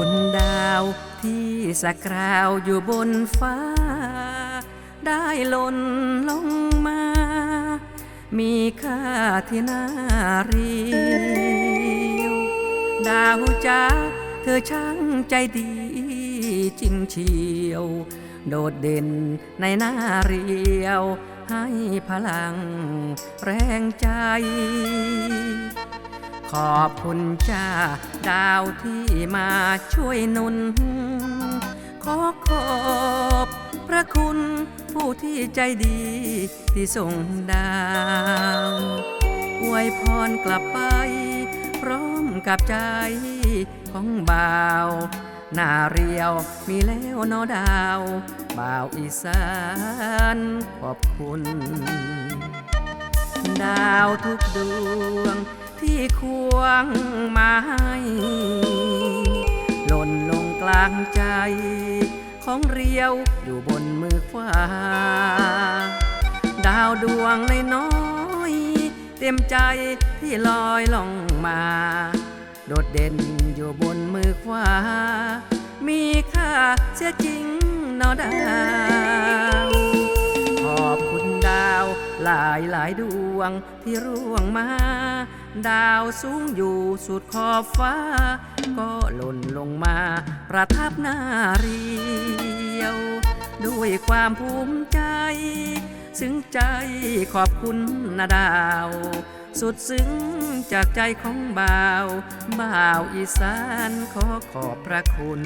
คุณดาวที่สกราวอยู่บนฟ้า ได้หล่นลงมา มีค่าที่น่าเรียวดาวจ้าเธอช่างใจดีจริงเชียว โดดเด่นในหน้าเรียว ให้พลังแรงใจ ขอบคุณจ้า ดาวที่มาช่วยนุน ขอขอบพระคุณผู้ที่ใจดีที่ส่งดาวอวยพรกลับไป พร้อมกับใจของบ่าวหน้าเรียวมีแล้วนอดาว บ่าวอีสานขอบคุณ ดาวทุกดวง ที่ควงมาให้หล่นลงกลางใจ ของเรียวอยู่บนมือขวาดาวดวงน้อยเต็มใจที่ลอยล่องมา โดดเด่นอยู่บนมือขวา มีค่าเสียจริงนอดา หลายหลายดวงที่ร่วงมา ดาวสูงอยู่สุดขอบฟ้า ก็หล่นลงมา ประทับหน้าเรียว ด้วยความภูมิใจ ซึ้งใจขอบคุณนาดาว สุดซึ้งจากใจของบ่าว บ่าวอีสานขอขอบพระคุณ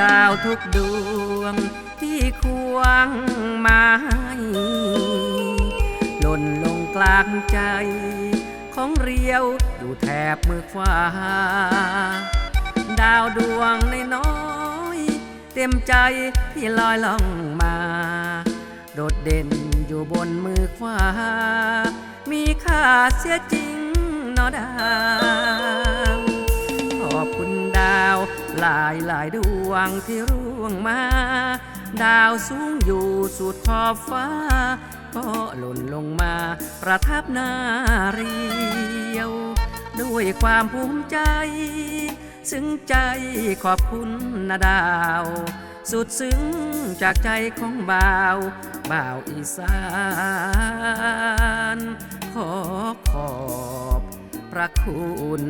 ดาวทุกดวง ที่ควงมาให้หล่นลงกลางใจ ของเรียวอยู่แถบมือขวา ดาวดวงนน้อยเต็มใจที่ลอยล่องมา โดดเด่นอยู่บนมือขวา มีค่าเสียจริงนอดา ลายหลายดวงที่ร่วงมา ดาวสูงอยู่สุดขอบฟ้า ก็หล่นลงมา ประทับหน้าเรียว ด้วยความภูมิใจ ซึ้งใจขอบคุณนาดาว สุดซึ้งจากใจของบ่าว บ่าวอีสาน ขอขอบพระคุณ